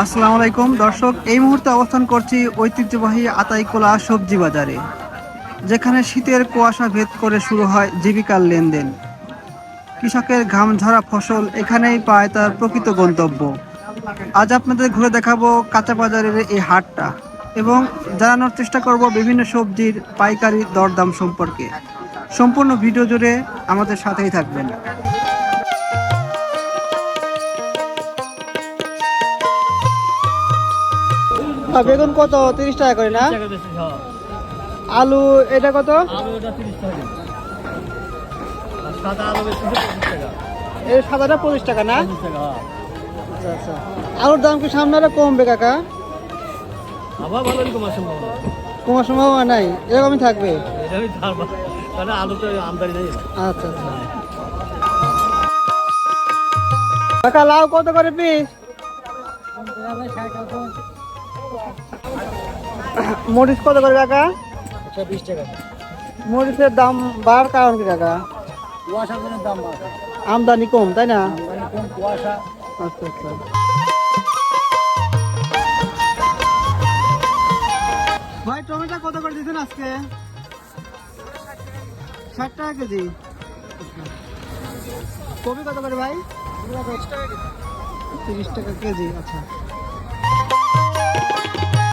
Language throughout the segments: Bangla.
আসসালামু আলাইকুম। দর্শক, এই মুহূর্তে অবস্থান করছি ঐতিহ্যবাহী আতাইকোলা সবজি বাজারে, যেখানে শীতের কুয়াশা ভেদ করে শুরু হয় জীবিকার লেনদেন। কৃষকের ঘাম ঝরা ফসল এখানেই পায় তার প্রকৃত গন্তব্য। আজ আপনাদের ঘুরে দেখাবো কাঁচা বাজারের এই হাটটা এবং জানানোর চেষ্টা করব বিভিন্ন সবজির পাইকারি দরদাম সম্পর্কে। সম্পূর্ণ ভিডিও জুড়ে আমাদের সাথেই থাকবেন। বেগুন কত? তিরিশ টাকা করে না? আলু এটা কত? সাদাটা পঁচিশ টাকা না? আচ্ছা আচ্ছা। আলুর দাম কি সামনে আরও কমবে কাকা? আবার ভালো কমার সম্ভাবনা কমার সম্ভাবনা নাই। এরকমই থাকবে? আচ্ছা আচ্ছা। কাকা লাউ কত করে পিস? মরিচ কত করে কাকা? বিশ টাকা। মরিচের দাম বার কারণ কি কাকা? কুয়াশা করে দাম বাড়ে আমদানি কম তাই না? কুয়াশা। আচ্ছা আচ্ছা। ভাই টমেটো কত করে দিয়েছেন আজকে? ষাট টাকা কেজি। কপি কত করে ভাই? তিরিশ টাকা কেজি। আচ্ছা।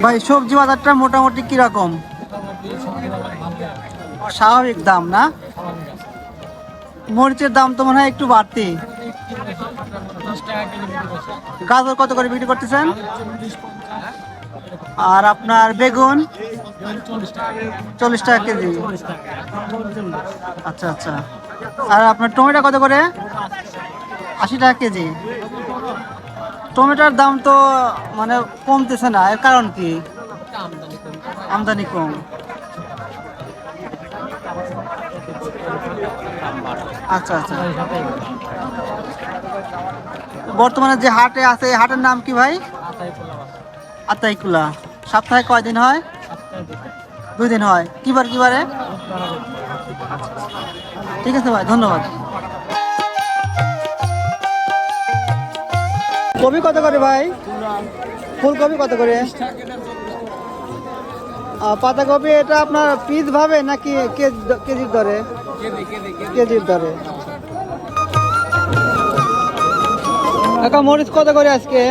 ভাই, সবজি বাজারটা মোটামুটি কীরকম? স্বাভাবিক দাম, না? মরিচের দাম তো মনে হয় একটু বাড়তি। গাজর কত করে বিক্রি করতেছেন? আর আপনার বেগুন? চল্লিশ টাকা কেজি। আচ্ছা আচ্ছা। আর আপনার টমেটো কত করে? আশি টাকা কেজি। টমেটোর দাম তো মানে কমতেছে না। এর কারণ কি? আমদানি কম। আচ্ছা আচ্ছা। বর্তমানে যে হাটে আছে, এই হাটের নাম কি ভাই? আতাইকুলা। সপ্তাহে কয়দিন হয়? দুই দিন হয়। কিবার, কিবারে? ঠিক আছে ভাই, ধন্যবাদ। কপি কত করে ভাই? ফুলকপি কত করে? পাতাকপি এটা আপনার পিস ভাবে নাকি কেজি- কেজির দরে? কেজির দরে। কাকা মরিচ কত করে আজকে?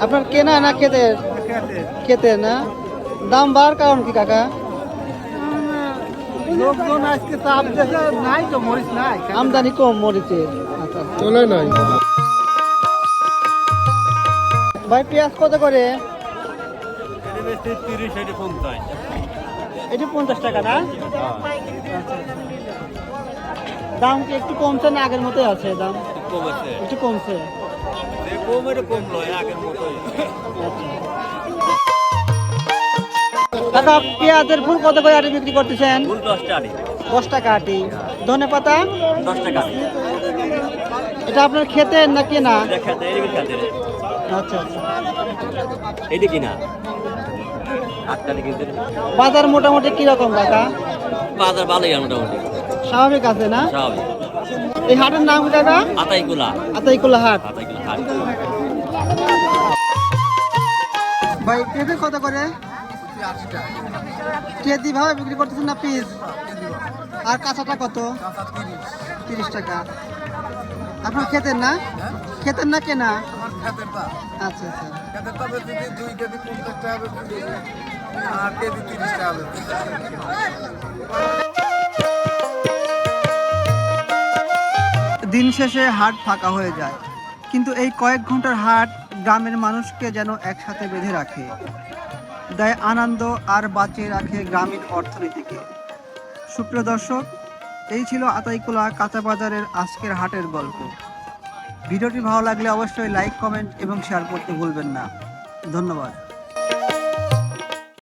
আপনার কেনা না খেতে খেতে না? দাম বাড়ার কারণ কি কাকা? আমদানি কম মরিচের। আচ্ছা চলে নাই। ভাই পেঁয়াজ কত করে? এটি পঞ্চাশ। টাকা না? দাম কি একটু কমছে না আগের মতোই আছে দাম? একটু কমছে? মতোই। কাকা পেঁয়াজের ফুল কত করে আটি বিক্রি করতেছেন? দশ টাকা আটি। ধনে পাতা? দশ টাকা এটা আপনার খেতে না কেনা? খাতে আচ্ছা। আচ্ছা এদিকে না আটটা দিকে বাজার মোটামুটি কীরকম কাকা? বাজার ভালোই মোটামুটি। স্বাভাবিক আছে না? স্বাভাবিক। এই হাটের নাম কাকা? আতাইকুলা। আতাইকুলা হাট। আতাইকুলা হাট। ভাই পেঁপে কত করে? কেজি ভাবে বিক্রি করতেছেন না পিস? আর কাঁচাটা কত? তিরিশ টাকা। আপনার খেতেন না? খেতেন না কেনা? আচ্ছা আচ্ছা। দিন শেষে হাট ফাঁকা হয়ে যায়। কিন্তু এই কয়েক ঘণ্টার হাট গ্রামের মানুষকে যেন একসাথে বেঁধে রাখে। দেয় আনন্দ আর বাঁচিয়ে রাখে গ্রামীণ অর্থনীতিকে। সুপ্রিয় দর্শক এই ছিল আতাইকুলা কাঁচা বাজারের আজকের হাটের গল্প। ভিডিওটি ভালো লাগলে অবশ্যই লাইক কমেন্ট এবং শেয়ার করতে ভুলবেন না। ধন্যবাদ।